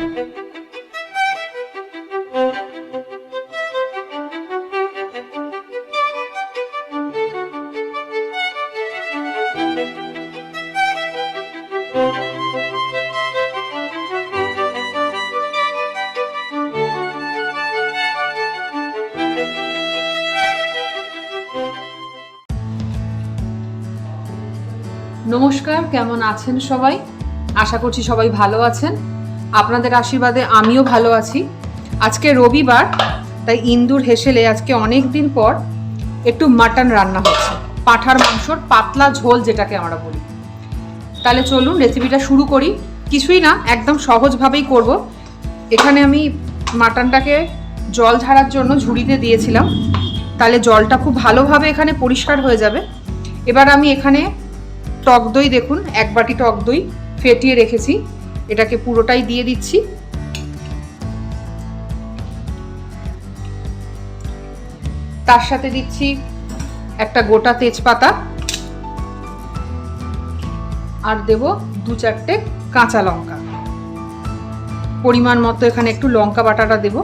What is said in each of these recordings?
নমস্কার কেমন আছেন সবাই? আশা করছি সবাই ভালো আছেন। আপনাদের আশীর্বাদে আমিও ভালো আছি। আজকে রবিবার, তাই ইন্দুর হেসেলে আজকে অনেক দিন পর একটু মাটন রান্না হচ্ছে। পাঁঠার মাংসর পাতলা ঝোল যেটাকে আমরা বলি। তাহলে চলুন রেসিপিটা শুরু করি। কিছুই না, একদম সহজভাবেই করব। এখানে আমি মাটনটাকে জল ঝাড়ার জন্য ঝুড়িতে দিয়েছিলাম। তাহলে জলটা খুব ভালোভাবে এখানে পরিষ্কার হয়ে যাবে। এবার আমি এখানে টক দই দেখুন, এক বাটি টক দই ফেটিয়ে রেখেছি। এটাকে পুরোটাই দিয়ে দিচ্ছি। তার সাথে দিচ্ছি একটা গোটা তেজপাতা। আর দেব দু চারটে কাঁচা লঙ্কা। পরিমাণ মতো এখানে একটু লঙ্কা বাটাটা দেব।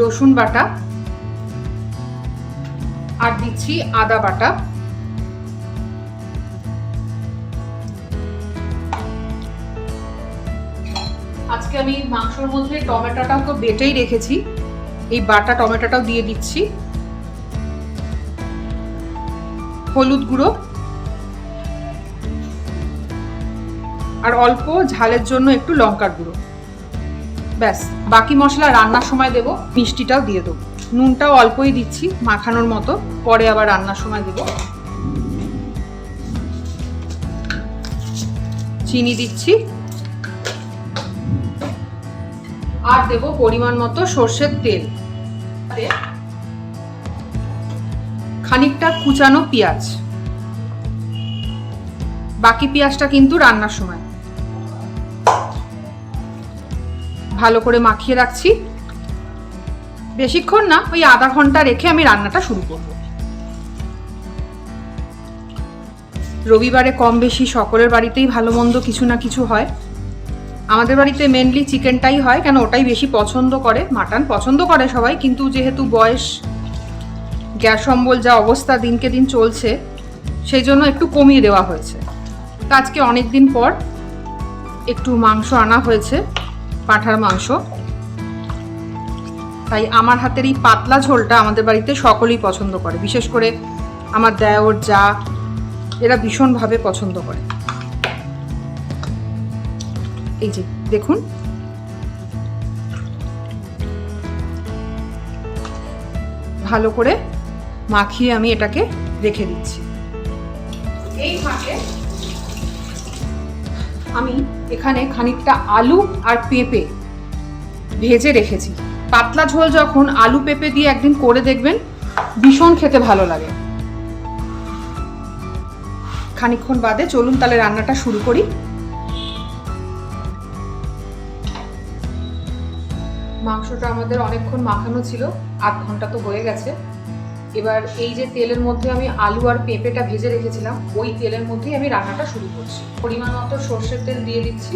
রসুন বাটা। আর দিচ্ছি আদা বাটা। আজকে আমি মাংসর মধ্যে টমেটোটাও তো বেটেই রেখেছি। এই বাটা টমেটোটাও দিয়ে দিচ্ছি। হলুদ গুঁড়ো। আর অল্প ঝালের জন্য একটু লঙ্কার গুঁড়ো। ব্যাস, বাকি মশলা রান্নার সময় দেব, মিষ্টিটাও দিয়ে দেবো। নুনটাও অল্পই দিচ্ছি মাখানোর মতো, পরে আবার রান্নার সময় দেব। চিনি দিচ্ছি। আর দেব পরিমাণ মতো সর্ষের তেল। খানিকটা কুচানো পেঁয়াজ। বাকি পেঁয়াজটা কিন্তু রান্নার সময়। ভালো করে মাখিয়ে রাখছি। বেশিক্ষণ না, ওই আধা ঘণ্টা রেখে আমি রান্নাটা শুরু করব। রবিবারে কম বেশি সকলের বাড়িতেই ভালো মন্দ কিছু না কিছু হয়। আমাদের বাড়িতে মেনলি চিকেনটাই হয়, কেন ওটাই বেশি পছন্দ করে। মাটন পছন্দ করে সবাই, কিন্তু যেহেতু বয়স, গ্যাস অম্বল যা অবস্থা দিনকে দিন চলছে, সেই জন্য একটু কমিয়ে দেওয়া হয়েছে। তো আজকে অনেক দিন পর একটু মাংস আনা হয়েছে, পাঁঠার মাংস। তাই আমার হাতের এই পাতলা ঝোলটা আমাদের বাড়িতে সকলেই পছন্দ করে, বিশেষ করে আমার দেওর যা, এরা ভীষণভাবে পছন্দ করে। এই যে, দেখুন। ভালো করে মাখিয়ে আমি এটাকে রেখে দিচ্ছি। এই ফাঁকে আমি এখানে খানিকটা আলু আর পেঁপে ভেজে রেখেছি। পাতলা ঝোল যখন আলু পেঁপে দিয়ে একদিন করে দেখবেন, ভীষণ খেতে ভালো লাগে। খানিকক্ষণ বাদে চলুন তাহলে রান্নাটা শুরু করি। মাংসটা আমাদের অনেকক্ষণ মাখানো ছিল, আধ ঘণ্টা তো হয়ে গেছে। এবার এই যে তেলের মধ্যে আমি আলু আর পেঁপেটা ভেজে রেখেছিলাম, ওই তেলের মধ্যেই আমি রান্নাটা শুরু করছি। পরিমাণ মতো সর্ষের তেল দিয়ে দিচ্ছি।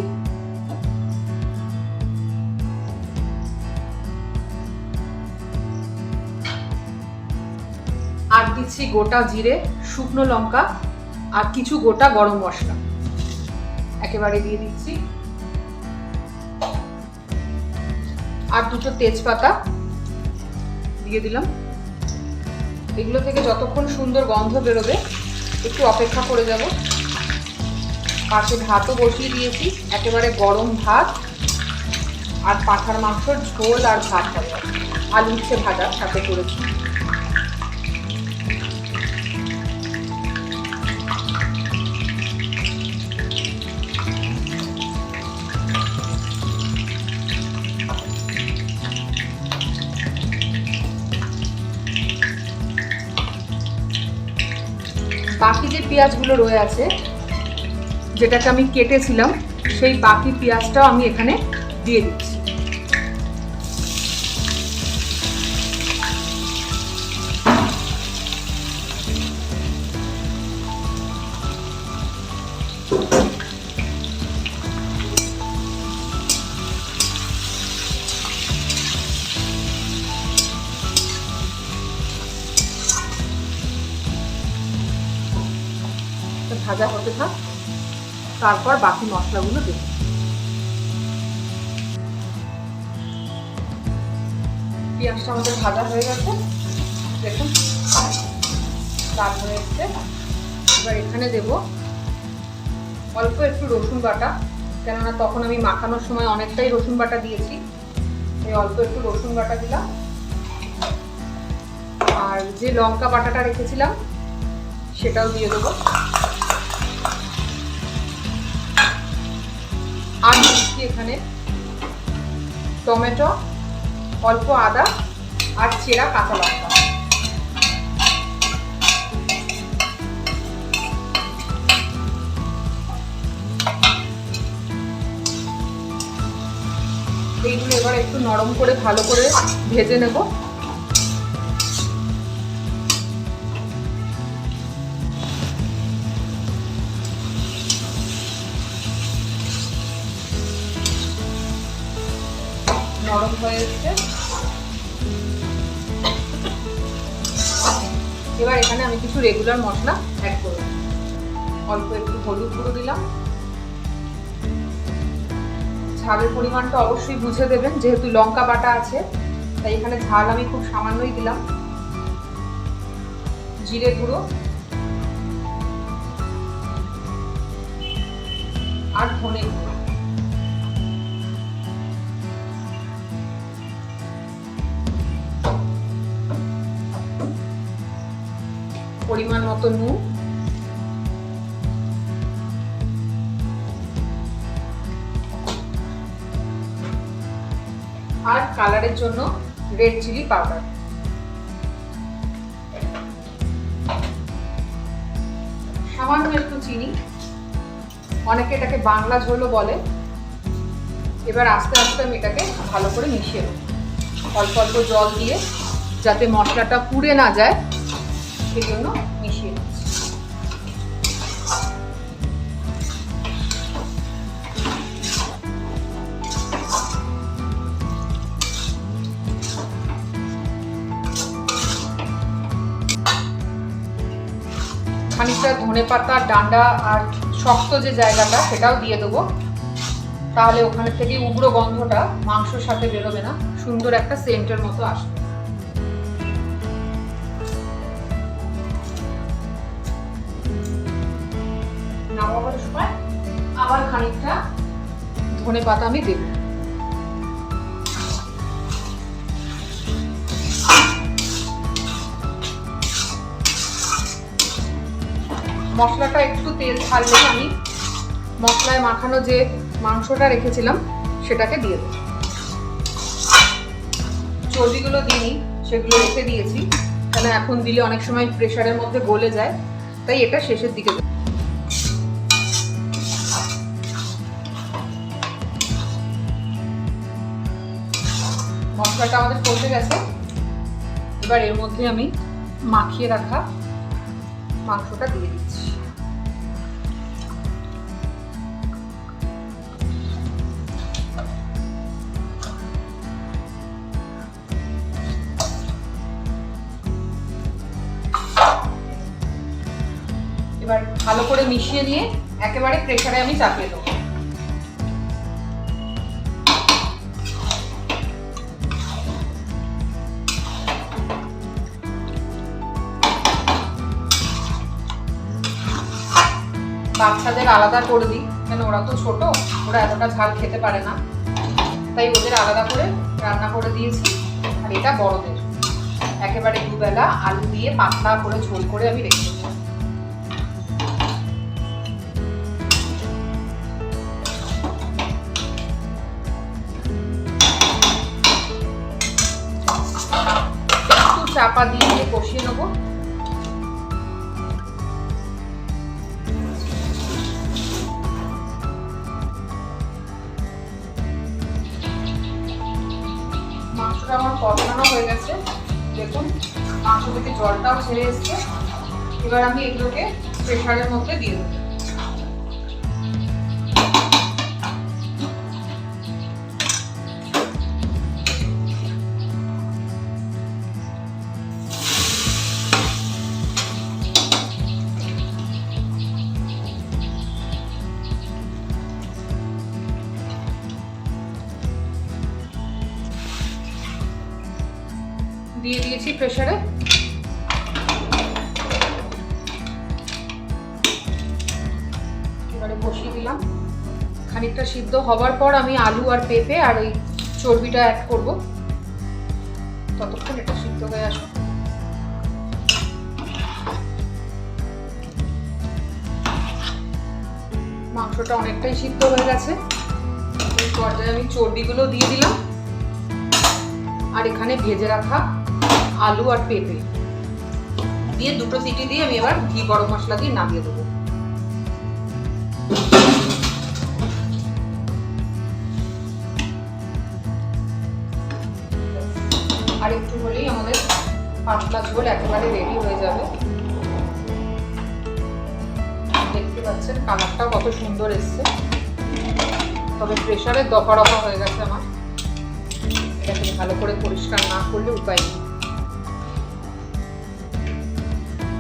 আর দিচ্ছি গোটা জিরে, শুকনো লঙ্কা আর কিছু গোটা গরম মশলা। একেবারে দিয়ে দিচ্ছি। আর দুটো তেজপাতা দিয়ে দিলাম। এগুলো থেকে যতক্ষণ সুন্দর গন্ধ বেরোবে, একটু অপেক্ষা করে যাব। পাশে ভাতও বসিয়ে দিয়েছি, একেবারে গরম ভাত আর পাঠার মাংসর ঝোল আর ভাত হবে। আলু উচ্ছে ভাজা, সাথে করেছি। বাকি যে পেঁয়াজগুলো রয়ে আছে, যেটাকে আমি কেটেছিলাম, সেই বাকি পেঁয়াজটাও আমি এখানে দিয়ে দিচ্ছি। ভাজা হতে থাক, তারপর বাকি মশলাগুলো দেব। পেঁয়াজটা আমাদের ভাজা হয়ে গেছে। দেখুন, লাল হয়ে এসছে। এবার এখানে দেব অল্প একটু রসুন বাটা, কেননা তখন আমি মাখানোর সময় অনেকটাই রসুন বাটা দিয়েছি। এই অল্প একটু রসুন বাটা দিলাম। আর যে লঙ্কা বাটাটা রেখেছিলাম, সেটাও দিয়ে দেবো। দিচ্ছি এখানে। টমেটো, অল্প আদা আর চেরা কাঁচা লঙ্কা। এইগুলো এবার একটু নরম করে ভালো করে ভেজে নেব। নরম হয়ে এসছে এবার এখানে আমি কিছু রেগুলার মশলা অ্যাড করব। অল্প একটু হলুদ গুঁড়ো দিলাম। ঝালের পরিমাণটা অবশ্যই বুঝে দেবেন, যেহেতু লঙ্কা বাটা আছে, তাই এখানে ঝাল আমি খুব সামান্যই দিলাম। জিরে গুঁড়ো। আর ধনে গুঁড়ো। পরিমাণ মতো নুন। আর কালারের জন্য রেড চিলি পাউডার। সামান্য একটু চিনি। অনেকে এটাকে বাংলা ঝোলও বলে। এবার আস্তে আস্তে আমি এটাকে ভালো করে মিশিয়ে নেব। অল্প অল্প জল দিয়ে যাতে মশলাটা পুড়ে না যায়। সেই জন্য মিশিয়ে নিচ্ছি। খানিকটা ধনে পাতা ডান্ডা আর শক্ত যে জায়গাটা, সেটাও দিয়ে দেবো। তাহলে ওখানে থেকে উগ্র গন্ধটা মাংসর সাথে বেরোবে না। সুন্দর একটা সেন্টের মতো আসবে। নামাবার সময় আবার খানিকটা ধনে পাতা আমি দেব। মশলাটা একটু তেল ছাড়লে আমি মশলায় মাখানো যে মাংসটা রেখেছিলাম, সেটাকে দিয়ে দেবো। চর্বিগুলো দিইনি সেগুলো রেখে দিয়েছি। কেন এখন দিলে অনেক সময় প্রেশারের মধ্যে গলে যায়, তাই এটা শেষের দিকে দেবো। মশলাটা আমাদের কষে গেছে। এবার এর মধ্যে আমি মাখিয়ে রাখা মাংসটা দিয়ে দিচ্ছি। এবার ভালো করে মিশিয়ে নিয়ে একেবারে প্রেশারে আমি চাপিয়ে দেবো। বাচ্চাদের আলাদা করে দিই। কেন ওরা তো ছোট, ওরা এতটা ঝাল খেতে পারে না। তাই ওদের আলাদা করে রান্না করে দিয়েছি, আর এটা বড়দের। একেবারে দুবেলা আলু দিয়ে পাতলা করে ঝোল করে আমি রেখে দেবো। চাপা দিয়ে কষিয়ে নেব। থেকে জলটাও ছেড়ে এসছে। এবার আমি এগুলোকে প্রেশারের মধ্যে দিয়ে দেবো। দিয়ে দিয়েছি প্রেশারে বসিয়ে দিলাম। খানিকটা সিদ্ধ হবার পর আমি আলু আর পেঁপে আর ওই চর্বিটা অ্যাড করব। ততক্ষণ এটা সিদ্ধ হয়ে আসুক। মাংসটা অনেকটাই সিদ্ধ হয়ে গেছে। পর্যায়ে আমি চর্বিগুলো দিয়ে দিলাম। আর এখানে ভেজে রাখা আলু আর পেঁপে। দিয়ে দুটো সিটি দিয়ে আমি এবার ঘি গরম মশলা দিয়ে নামিয়ে দেবো। আর একটু হলেই আমাদের পাতলা ঝোল একেবারে রেডি হয়ে যাবে। দেখতে পাচ্ছেন কালারটাও কত সুন্দর এসছে। তবে প্রেশারের দফা রফা হয়ে গেছে আমার। এটাকে ভালো করে পরিষ্কার না করলে উপায় নেই।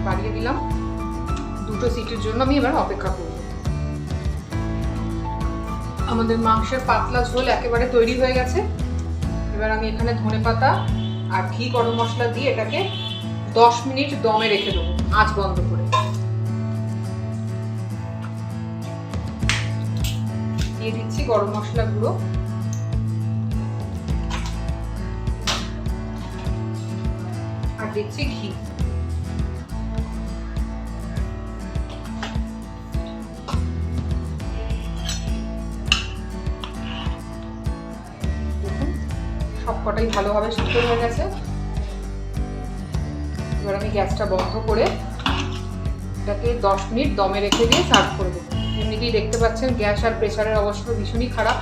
বাড়িয়ে দিলাম। দুটো সিটির জন্য আমি এবার অপেক্ষা করব। আমাদের মাংসের পাতলা ঝোল একেবারে তৈরি হয়ে গেছে। এবার আমি এখানে ধনে পাতা আর ঘি গরম মশলা দিয়ে এটাকে দশ মিনিট দমে রেখে দেবো, আঁচ বন্ধ করে। দিয়ে দিচ্ছি গরম মশলা গুঁড়ো। আর দিচ্ছি ঘি। সবকটাই ভালোভাবে সিদ্ধ হয়ে গেছে। এবার আমি গ্যাসটা বন্ধ করে এটাকে দশ মিনিট দমে রেখে দিয়ে সার্ভ করে দেবো। এমনিতেই দেখতে পাচ্ছেন গ্যাস আর প্রেশারের অবস্থা ভীষণই খারাপ।